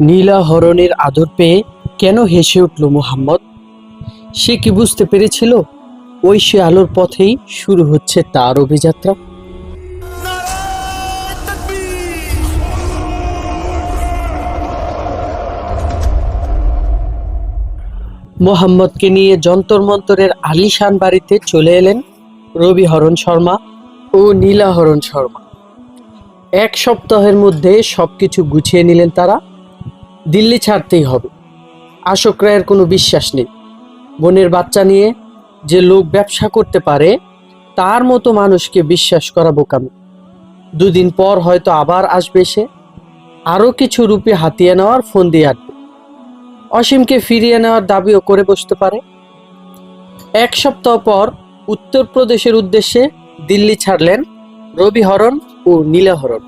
নীলা হরণের আদর পেয়ে কেন হেসে উঠল মোহাম্মদ? সে কি বুঝতে পেরেছিল? ওই সে আলোর পথেই শুরু হচ্ছে তার অভিযাত্রা। মোহাম্মদকে নিয়ে যন্তর মন্তরের আলিশান বাড়িতে চলে এলেন রবি হরণ শর্মা ও নীলা হরণ শর্মা। এক সপ্তাহের মধ্যে সবকিছু গুছিয়ে নিলেন তারা। দিল্লি ছাড়তেই হবে। আশোক রায়ের কোনো বিশ্বাস নেই। বোনের বাচ্চা নিয়ে যে লোক ব্যবসা করতে পারে, তার মতো মানুষকে বিশ্বাস করা বোকামি। দুদিন পর হয়তো আবার আসবে সে। আরও কিছু রুপি হাতিয়ে নেওয়ার ফোন দিয়ে আসবে। অসীমকে ফিরিয়ে নেওয়ার দাবিও করে বসতে পারে। এক সপ্তাহ পর উত্তরপ্রদেশের উদ্দেশ্যে দিল্লি ছাড়লেন রবিহরণ ও নীলাহরণ।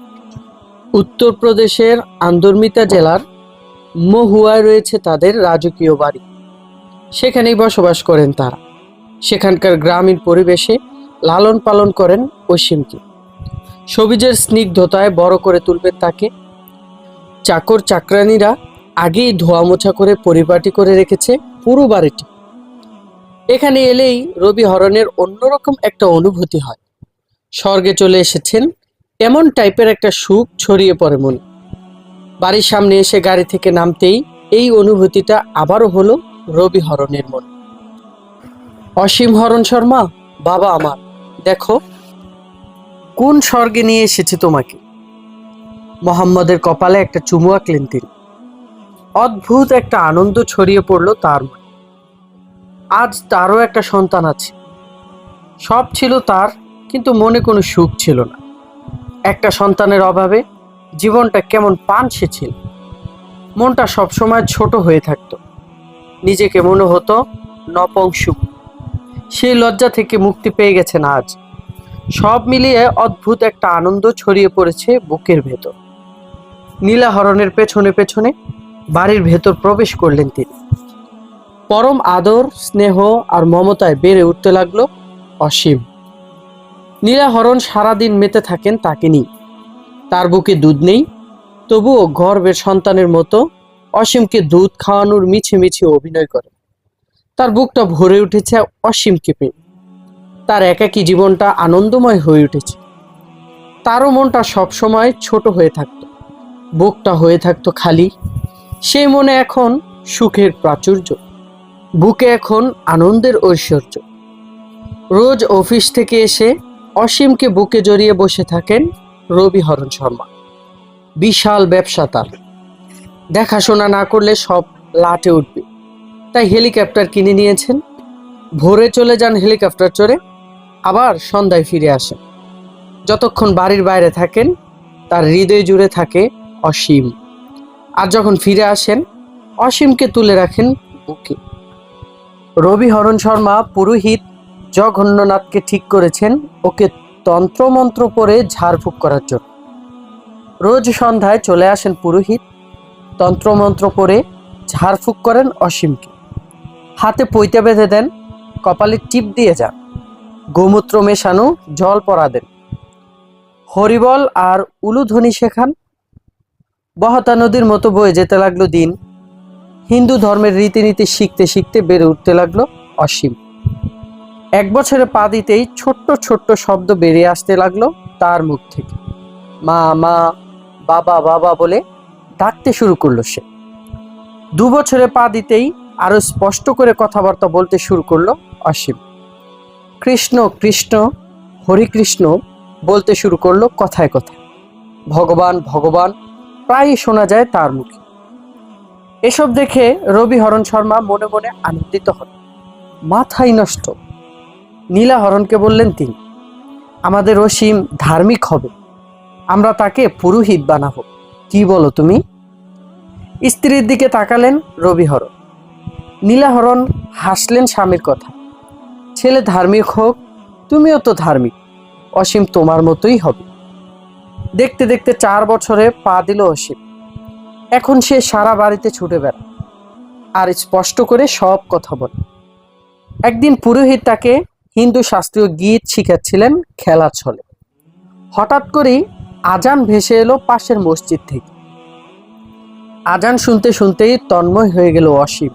উত্তরপ্রদেশের আন্দরমিতা জেলার মহুয়ায় রয়েছে তাদের রাজকীয় বাড়ি। সেখানেই বসবাস করেন তারা। সেখানকার গ্রামীণ পরিবেশে লালন পালন করেন অসীমকে। সবিজের স্নিগ্ধতায় বড় করে তুলবেন তাকে। চাকর চাকরানিরা আগেই ধোয়া মোছা করে পরিপাটি করে রেখেছে পুরো বাড়িটি। এখানে এলেই রবি হরণের অন্যরকম একটা অনুভূতি হয়। স্বর্গে চলে এসেছেন এমন টাইপের একটা সুখ ছড়িয়ে পড়ে মনে। বাড়ির সামনে এসে গাড়ি থেকে নামতেই এই অনুভূতিটা আবারও হলো রবি হরণের মনে। অসীম হরণ শর্মা, বাবা আমার, দেখো, কোন স্বর্গে নিয়ে এসেছে তোমাকে? মোহাম্মদের কপালে একটা চুমু আঁকলেন তিনি। অদ্ভুত একটা আনন্দ ছড়িয়ে পড়ল তার মনে। আজ তারও একটা সন্তান আছে। সব ছিল তার, কিন্তু মনে কোনো সুখ ছিল না। একটা সন্তানের অভাবে জীবনটা কেমন পানসে ছিল। মনটা সবসময় ছোট হয়ে থাকতো। নিজেকে মনে হতো নপংসুক সেই লজ্জা থেকে মুক্তি পেয়ে গেছেন আজ। সব মিলিয়ে অদ্ভুত একটা আনন্দ ছড়িয়ে পড়েছে বুকের ভেতর। নীলাহরণের পেছনে পেছনে বাড়ির ভেতর প্রবেশ করলেন তিনি। পরম আদর, স্নেহ আর মমতায় বেড়ে উঠতে লাগল অসীম। নীলাহরণ সারাদিন মেতে থাকেন তাকে নিয়ে। তার বুকে দুধ নেই। তবুও গর্বের সন্তানের মতো অসীমকে দুধ খাওয়ানোর মিছে মিছে অভিনয় করে। তার বুকটা ভরে উঠেছে অসীমকে পেয়ে। তার একাকী জীবনটা আনন্দময় হয়ে উঠেছে। তারও মনটা সবসময় ছোট হয়ে থাকতো। বুকটা হয়ে থাকতো খালি। সেই মনে এখন সুখের প্রাচুর্য। বুকে এখন আনন্দের ঐশ্বর্য। রোজ অফিস থেকে এসে অসীমকে বুকে জড়িয়ে বসে থাকেন রবি হরণ শর্মা। বিশাল ব্যবসা তার। দেখাশোনা না করলে সব লাটে উঠবে। তাই হেলিকপ্টার কিনে নিয়েছেন। ভোরে চলে যান হেলিকপ্টার চড়ে, আবার সন্ধ্যায় ফিরে আসেন। যতক্ষণ বাড়ির বাইরে থাকেন, তার হৃদয় জুড়ে থাকে অসীম। আর যখন ফিরে আসেন, অসীমকে তুলে রাখেন বুকে। রবি হরণ শর্মা পুরোহিত জঘন্যনাথকে ঠিক করেছেন, ওকে তন্ত্রমন্ত্র পরে ঝাড়ফুঁক করার জন্য। রোজ সন্ধ্যায় চলে আসেন পুরোহিত। তন্ত্রমন্ত্র পরে ঝাড়ফুঁক করেন অসীমকে। হাতে পৈতে বেঁধে দেন, কপালে টিপ দিয়ে যান। গোমূত্র মেশানো জল পরা দেন। হরিবল আর উলুধ্বনি শেখান। বহতা নদীর মতো বয়ে যেতে লাগল দিন। হিন্দু ধর্মের রীতিনীতি শিখতে শিখতে বেড়ে উঠতে লাগল অসীম। এক বছরে পা দিতেই ছোট্ট ছোট্ট শব্দ বেরিয়ে আসতে লাগল তার মুখ থেকে। মা মা, বাবা বাবা বলে ডাকতে শুরু করল সে। দু বছরে পা দিতেই আরও স্পষ্ট করে কথাবার্তা বলতে শুরু করল অসীম। কৃষ্ণ কৃষ্ণ হরিকৃষ্ণ বলতে শুরু করল কথায় কথায়। ভগবান ভগবান, প্রায়ই শোনা যায় তার মুখে। এসব দেখে রবি হরণ শর্মা মনে মনে আনন্দিত হন মাথাই নষ্ট নীলা হরণকে বললেন তিনি, আমাদের অসীম ধার্মিক হবে। আমরা তাকে পুরোহিত বানাবো। কি বলো তুমি? স্ত্রীর দিকে তাকালেন রবিহরণ। নীলাহরণ হাসলেন স্বামীর কথা, ছেলে ধার্মিক হোক, তুমিও তো ধার্মিক, অসীম তোমার মতোই হবে। দেখতে দেখতে চার বছরে পা দিল অসীম। এখন সে সারা বাড়িতে ছুটে বেড়ায় আর স্পষ্ট করে সব কথা বলে। একদিন পুরোহিত তাকে হিন্দু শাস্ত্রীয় গীত শিখাচ্ছিলেন খেলা ছলে। হঠাৎ করেই আজান ভেসে এলো পাশের মসজিদ থেকে। আজান শুনতে শুনতেই তন্ময় হয়ে গেল অসীম।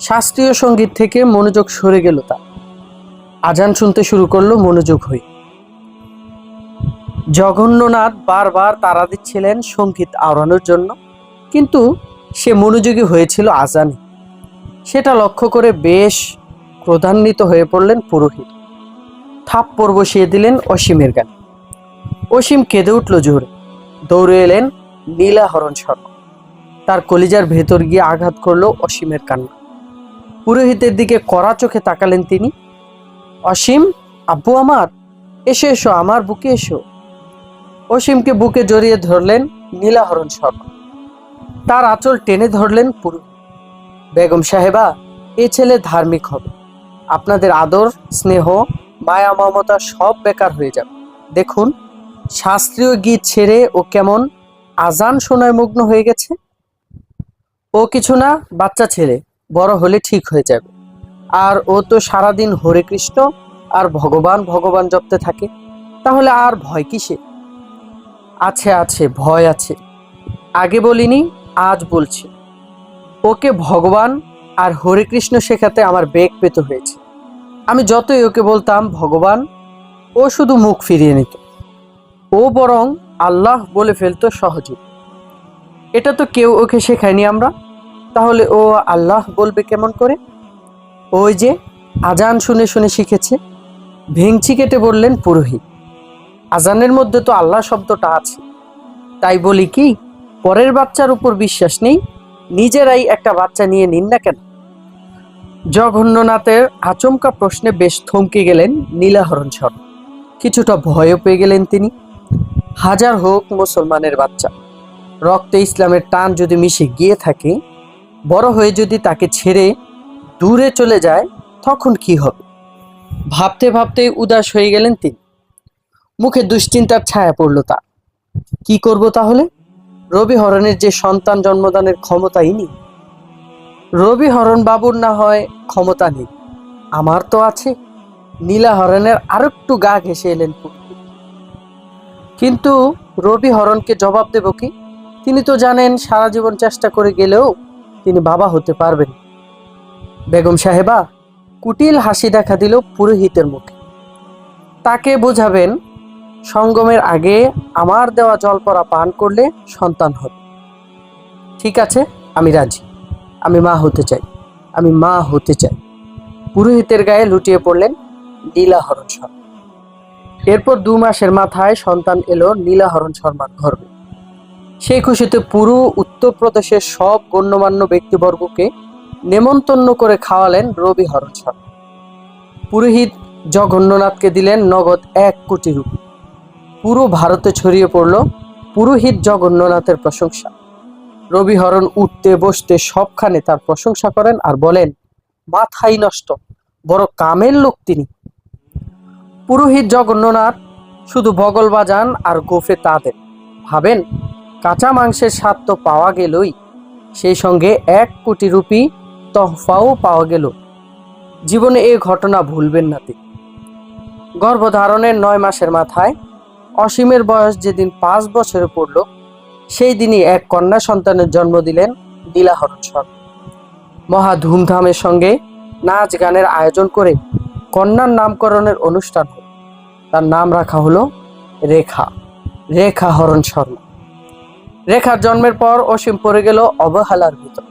শাস্ত্রীয় সংগীত থেকে মনোযোগ সরে গেল তার। আজান শুনতে শুরু করল মনোযোগ হয়ে। জঘন্যনাথ বারবার তারা দিচ্ছিলেন সংগীত আওড়ানোর জন্য, কিন্তু সে মনোযোগী হয়েছিল আজানে। সেটা লক্ষ্য করে বেশ ক্রোধান্বিত হয়ে পড়লেন পুরোহিত। থাপ্পড় বসিয়ে দিলেন অসীমের গানে। অসীম কেঁদে উঠল জোরে। দৌড়ে এলেন নীলাহরণ শর্মা। তার কলিজার ভেতর গিয়ে আঘাত করল অসীমের কান্না। পুরোহিতের দিকে কড়া চোখে তাকালেন তিনি। অসীম, আব্বু আমার, এসো এসো, আমার বুকে এসো। অসীমকে বুকে জড়িয়ে ধরলেন নীলাহরণ শর্মা। তার আঁচল টেনে ধরলেন পুরোহিত। বেগম সাহেবা, এ ছেলে ধার্মিক হবে। আপনাদের আদর, স্নেহ, মায়া, মমতা সব বেকার হয়ে যাবে। দেখুন, শাস্ত্রীয় গীত ছেড়ে ও কেমন আজান শোনায় মগ্ন হয়ে গেছে। ও কিছু না, বাচ্চা ছেলে, বড় হলে ঠিক হয়ে যাবে। আর ও তো সারাদিন হরে কৃষ্ণ আর ভগবান ভগবান জপতে থাকে। তাহলে আর ভয় কিসে? আছে আছে, ভয় আছে। আগে বলিনি, আজ বলছি। ওকে ভগবান আর হরে কৃষ্ণ শেখাতে আমার বেগ পেত হয়েছে। আমি যতই ওকে বলতাম, ভগবান, ও শুধু মুখ ফিরিয়ে নিত। ও বরং আল্লাহ বলে ফেলতো সহজে। এটা তো কেউ ওকে শেখায়নি আমরা। তাহলে ও আল্লাহ বলবে কেমন করে? ওই যে আজান শুনে শুনে শিখেছে, ভেংচি কেটে বললেন পুরোহিত। আজানের মধ্যে তো আল্লাহ শব্দটা আছে। তাই বলি কি, পরের বাচ্চার উপর বিশ্বাস নেই, নিজেরাই একটা বাচ্চা নিয়ে নিন না কেন? জঘন্যনাথের আচমকা প্রশ্নে বেশ থমকে গেলেন নীলাহরণ শর্মা কিছুটা ভয়ও পেয়ে গেলেন তিনি। হাজার হোক মুসলমানের বাচ্চা, রক্তে ইসলামের টান যদি মিশে গিয়ে থাকে, বড় হয়ে যদি তাকে ছেড়ে দূরে চলে যায়, তখন কি হবে? ভাবতে ভাবতে উদাস হয়ে গেলেন তিনি। মুখে দুশ্চিন্তার ছায়া পড়ল তার। কি করব তাহলে? রবি হরণের যে সন্তান জন্মদানের ক্ষমতাই নেই। রবি হরণ বাবুর না হয় ক্ষমতা নেই। আমার তো আছে। নীলা হরণের আরেকটু গা ঘেসে এলেন কিন্তু রবি হরণকে জবাব দেব কি? তিনি তো জানেন সারা জীবন চেষ্টা করে গেলেও তিনি বাবা হতে পারবেন। বেগম সাহেবা, কুটিল হাসি দেখা দিল পুরোহিতের মুখে। তাকে বোঝাবেন, সঙ্গমের আগে আমার দেওয়া জলপরা পান করলে সন্তান হবে। ঠিক আছে, আমি রাজি। আমি মা হতে চাই। আমি মা হতে চাই। পুরোহিতের গায়ে লুটিয়ে পড়লেন নীলাহরণ শর্মা। এরপর দু মাসের মাথায় সন্তান এলো নীলাহরণ শর্মার গর্ভে। সেই খুশিতে পুরো উত্তরপ্রদেশের সব গণ্যমান্য ব্যক্তিবর্গকে নেমন্তন্ন করে খাওয়ালেন রবি হরণ শর্মা। পুরোহিত জগন্নাথকে দিলেন নগদ এক কোটি রুপি। পুরো ভারতে ছড়িয়ে পড়ল পুরোহিত জগন্নাথের প্রশংসা। রবিহরণ উঠতে বসতে সবখানে তার প্রশংসা করেন আর বলেন, মাথাই নষ্ট, বড় কামের লোক তিনি। পুরোহিত জগন্নাথ শুধু বগল বাজান আর গোফে তা দেন। ভাবেন, কাঁচা মাংসের স্বাদ তো পাওয়া গেলই। সেই সঙ্গে এক কোটি রুপি তহফাও পাওয়া গেল। জীবনে এই ঘটনা ভুলবেন না তিনি। গর্ভধারণের নয় মাসের মাথায় অসীমের বয়স যেদিন পাঁচ বছরে পড়ল সেই দিনই এক কন্যা সন্তানের জন্ম দিলেন নীলাহরণ শর্মা মহা ধুমধামের সঙ্গে নাচ গানের আয়োজন করে কন্যার নামকরণের অনুষ্ঠান তার নাম রাখা হলো রেখা রেখা হরণ শর্মা। রেখার জন্মের পর অসীম পড়ে গেল অবহেলার ভিতর।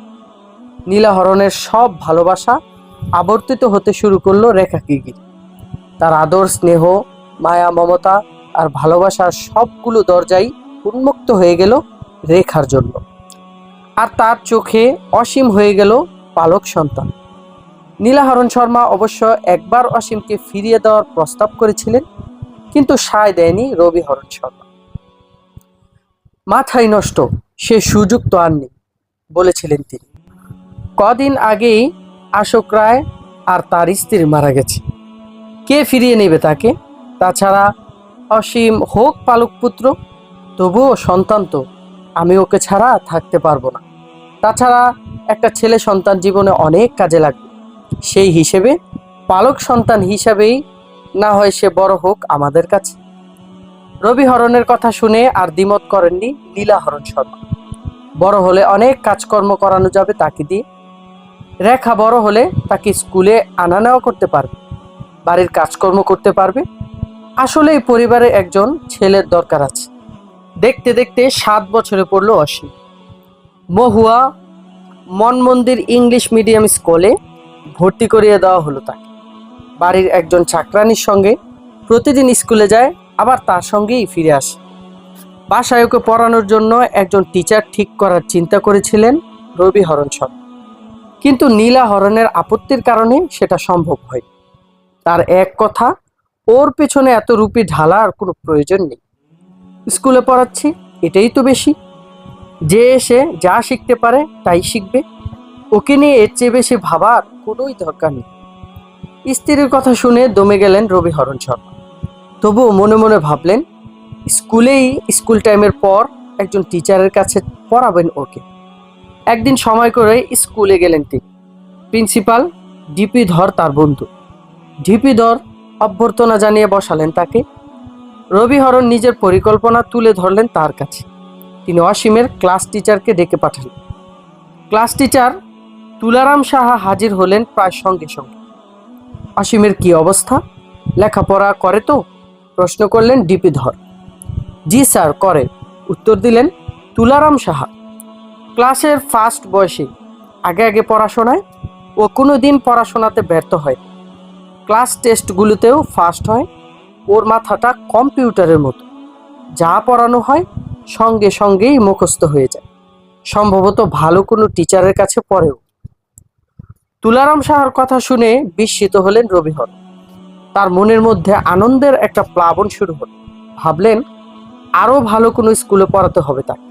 নীলাহরণের সব ভালোবাসা আবর্তিত হতে শুরু করল রেখাকে ঘিরে তার আদর, স্নেহ, মায়া, মমতা আর ভালোবাসার সবগুলো দরজাই উন্মুক্ত হয়ে গেল রেখার জন্য। আর তার চোখে অসীম হয়ে গেল পালক সন্তান। নীলাহরণ শর্মা অবশ্য একবার অসীমকে ফিরিয়ে দেওয়ার প্রস্তাব করেছিলেন, কিন্তু সায় দেয়নি রবি হরণ শর্মা। মাথায় নষ্ট, সে সুযোগ তো আর নেই, বলেছিলেন তিনি। কদিন আগেই আশোক রায় আর তার স্ত্রী মারা গেছে। কে ফিরিয়ে নেবে তাকে? তাছাড়া অসীম হোক পালক পুত্র তবুও সন্তান তো, আমি ওকে ছাড়া থাকতে পারব না। তাছাড়া একটা ছেলে সন্তান জীবনে অনেক কাজে লাগবে। সেই হিসেবে পালক সন্তান হিসাবেই না হয় সে বড় হোক আমাদের কাছে। রবি হরণের কথা শুনে আর দ্বিমত করেননি নীলা হরণ শর্মা। বড় হলে অনেক কাজকর্ম করানো যাবে তাকে দিয়ে। রেখা বড় হলে তাকে স্কুলে আনা নেওয়া করতে পারবে, বাড়ির কাজকর্ম করতে পারবে। আসলে এই পরিবারে একজন ছেলের দরকার আছে। দেখতে দেখতে সাত বছরে পড়ল অসীম মহুয়া মন মন্দির ইংলিশ মিডিয়াম স্কুলে ভর্তি করিয়ে দেওয়া হলো তাকে। বাড়ির একজন চাকরানির সঙ্গে প্রতিদিন স্কুলে যায়, আবার তার সঙ্গেই ফিরে আসে। বাসায় ওকে পড়ানোর জন্য একজন টিচার ঠিক করার চিন্তা করেছিলেন রবি হরণ কিন্তু নীলা হরণের আপত্তির কারণে সেটা সম্ভব হয় তার এক কথা, ওর পেছনে এত রুপি ঢালার কোনো প্রয়োজন নেই। স্কুলে পড়াচ্ছি, এটাই তো বেশি। যে এসে যা শিখতে পারে তাই শিখবে। ওকে নিয়ে এর চেয়ে বেশি ভাবার কোনোই দরকার নেই। স্ত্রীর কথা শুনে দমে গেলেন রবি হরণ শর্মা। তবুও মনে মনে ভাবলেন, স্কুলেই স্কুল টাইমের পর একজন টিচারের কাছে পড়াবেন ওকে। একদিন সময় করে স্কুলে গেলেন তিনি। প্রিন্সিপাল ডিপি ধর তার বন্ধু। ডিপি ধর অভ্যর্থনা জানিয়ে বসালেন তাকে রবি হরণ নিজের পরিকল্পনা তুলে ধরলেন তার কাছে। তিনি অসীমের ক্লাস টিচারকে ডেকে পাঠালেন ক্লাস টিচার তুলারাম সাহা হাজির হলেন প্রায় সঙ্গে সঙ্গে। অসীমের কি অবস্থা? লেখাপড়া করে তো? প্রশ্ন করলেন ডিপি ধর জি স্যার, করে। উত্তর দিলেন তুলারাম সাহা। ক্লাসের ফার্স্ট বয়সে, আগে আগে পড়াশোনায় ও কোনো দিন পড়াশোনাতে ব্যর্থ হয়। ক্লাস টেস্টগুলোতেও ফার্স্ট হয়। ওর মাথাটা কম্পিউটারের মতো। যা পড়ানো হয় সঙ্গে সঙ্গেই মুখস্থ হয়ে যায়। সম্ভবত ভালো কোনো টিচারের কাছে পড়েও। তুলারাম সাহার কথা শুনে বিস্মিত হলেন রবিহর। তার মনের মধ্যে আনন্দের একটা প্লাবন শুরু হল। ভাবলেন, আরও ভালো কোনো স্কুলে পড়াতে হবে তাকে।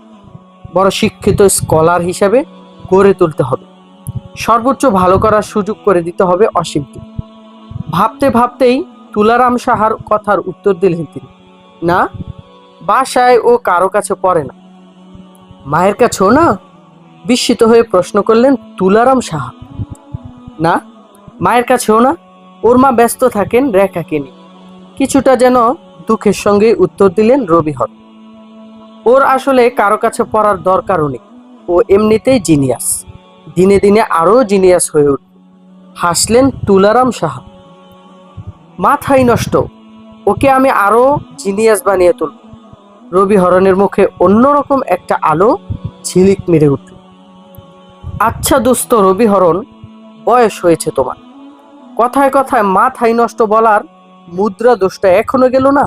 বড় শিক্ষিত স্কলার হিসাবে গড়ে তুলতে হবে। সর্বোচ্চ ভালো করার সুযোগ করে দিতে হবে অসীমকে। ভাবতে ভাবতেই তুলারাম সাহার কথার উত্তর দিলেন তিনি। না, বাসায় ও কারও কাছে পড়ে না। মায়ের কাছেও না? বিস্মিত হয়ে প্রশ্ন করলেন তুলারাম সাহা। না, মায়ের কাছেও না। ওর মা ব্যস্ত থাকেন রেখাকে নিয়ে কিছুটা যেন দুঃখের সঙ্গে উত্তর দিলেন রবিহর ওর আসলে কারও কাছে পড়ার দরকারও নেই। ও এমনিতেই জিনিয়াস। দিনে দিনে আরও জিনিয়াস হয়ে উঠবে হাসলেন তুলারাম সাহা। মাথাই নষ্ট। ওকে আমি আরও জিনিয়াস বানিয়ে তুলব। রবি হরণের মুখে অন্যরকম একটা আলো ঝিলিক মেরে উঠল। আচ্ছা দোস্ত রবি হরণ, বয়স হয়েছে তোমার। কথায় কথায় মাথাই নষ্ট বলার মুদ্রা দোষটা এখনও গেল না?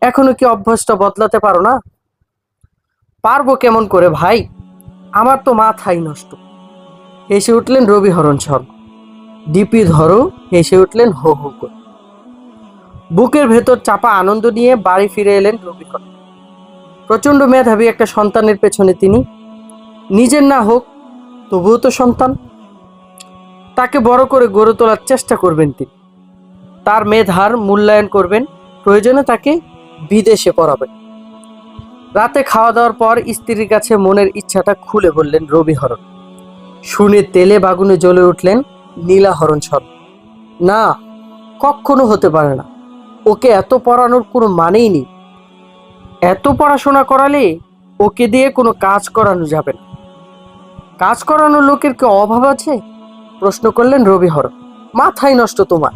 এখনও কি অভ্যাসটা বদলাতে পারো না? পারব কেমন করে ভাই? আমার তো মাথাই নষ্ট। হেসে উঠলেন রবি হরণ ডিপি ধরো, হেসে উঠলেন হো হো করে। বুকের ভেতর চাপা আনন্দ নিয়ে বাড়ি ফিরে এলেন রবি হরণ প্রচণ্ড মেধাবী একটা সন্তানের পেছনে তিনি। নিজের না হোক, তবুও তো সন্তান। তাকে বড় করে গড়ে তোলার চেষ্টা করবেন তিনি। তার মেধার মূল্যায়ন করবেন, প্রয়োজনে তাকে বিদেশে পড়াবেন। রাতে খাওয়া দাওয়ার পর স্ত্রীর কাছে মনের ইচ্ছাটা খুলে বললেন রবি হরণ শুনে তেলে বাগুনে জ্বলে উঠলেন নীলা হরণ সর না কখনো হতে পারে না। ওকে এত পড়ানোর কোনো মানেই নেই। এত পড়াশোনা করালে ওকে দিয়ে কোনো কাজ করানো যাবে না। কাজ করানোর লোকের কি অভাব আছে? প্রশ্ন করলেন রবি হরণ মাথাই নষ্ট তোমার।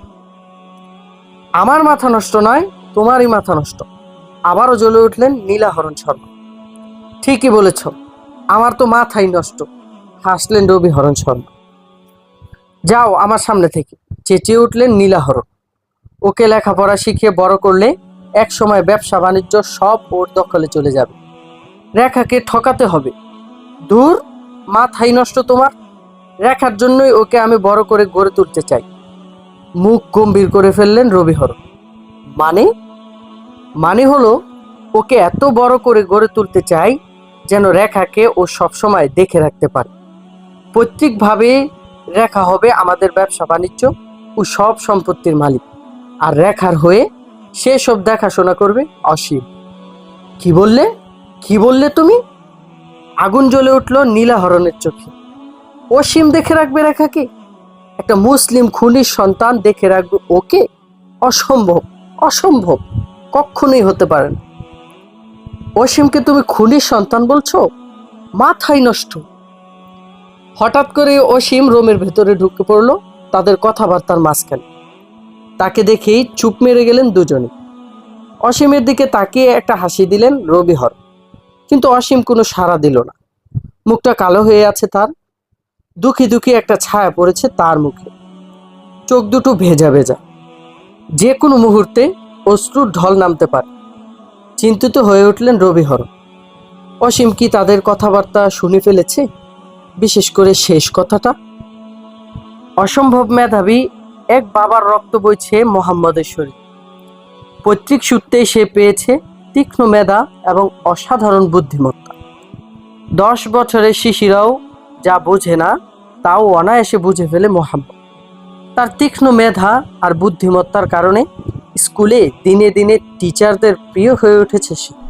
আমার মাথা নষ্ট নয়, তোমারই মাথা নষ্ট। আবারও জ্বলে উঠলেন নীলাহরণ শর্মা। ঠিকই বলেছ, আমার তো মাথাই নষ্ট, হাসলেন রবি হরণ শর্মা। যাও আমার সামনে থেকে, চেঁচিয়ে উঠলেন নীলাহরণ। ওকে লেখাপড়া শিখিয়ে বড় করলে এক সময় ব্যবসা বাণিজ্য সব ওর দখলে চলে যাবে। রেখাকে ঠকাতে হবে। দূর মাথাই নষ্ট তোমার। রেখার জন্যই ওকে আমি বড় করে গড়ে তুলতে চাই। মুখ গম্ভীর করে ফেললেন রবিহর। মানে? মানে হলো, ওকে এত বড় করে গড়ে তুলতে চাই যেন রেখাকে ও সবসময় দেখে রাখতে পারে। পৈতৃকভাবে রেখা হবে আমাদের ব্যবসা বাণিজ্য ও সব সম্পত্তির মালিক। আর রেখার হয়ে সে সব দেখাশোনা করবে অসীম। কি বললে? কি বললে তুমি? আগুন জ্বলে উঠল নীলা হরণের চোখে। অসীম দেখে রাখবে রেখাকে? একটা মুসলিম খুনির সন্তান দেখে রাখবে ওকে? অসম্ভব অসম্ভব কখনোই হতে পারে না। অসীমকে তুমি খুনির সন্তান বলছো? মাথায় নষ্ট। হঠাৎ করে অসীম রোমের ভেতরে ঢুকে পড়ল, তাদের কথাবার্তার মাঝখানে। তাকে দেখেই চুপ মেরে গেলেন দুজনে। অসীমের দিকে তাকিয়ে একটা হাসি দিলেন রবিহর। কিন্তু অসীম কোনো সাড়া দিল না। মুখটা কালো হয়ে আছে তার। দুঃখী দুঃখী একটা ছায়া পড়েছে তার মুখে। চোখ দুটো ভেজা ভেজা। যে কোনো মুহূর্তে অশ্রুর ঢল নামতে পারে। চিন্তিত হয়ে উঠলেন রবিহর। অসীম কি তাদের কথাবার্তা শুনে ফেলেছে? বিশেষ করে শেষ কথাটা? অসম্ভব মেধাবী এক বাবার রক্ত বইছে মোহাম্মদের শরীর। পৈতৃক সূত্রেই সে পেয়েছে তীক্ষ্ণ মেধা এবং অসাধারণ বুদ্ধিমত্তা। দশ বছরের শিশিরাও যা বোঝে না, তাও অনায়াসে বুঝে ফেলে মোহাম্মদ। তার তীক্ষ্ণ মেধা আর বুদ্ধিমত্তার কারণে স্কুলে দিনে দিনে টিচারদের প্রিয় হয়ে উঠেছে সে।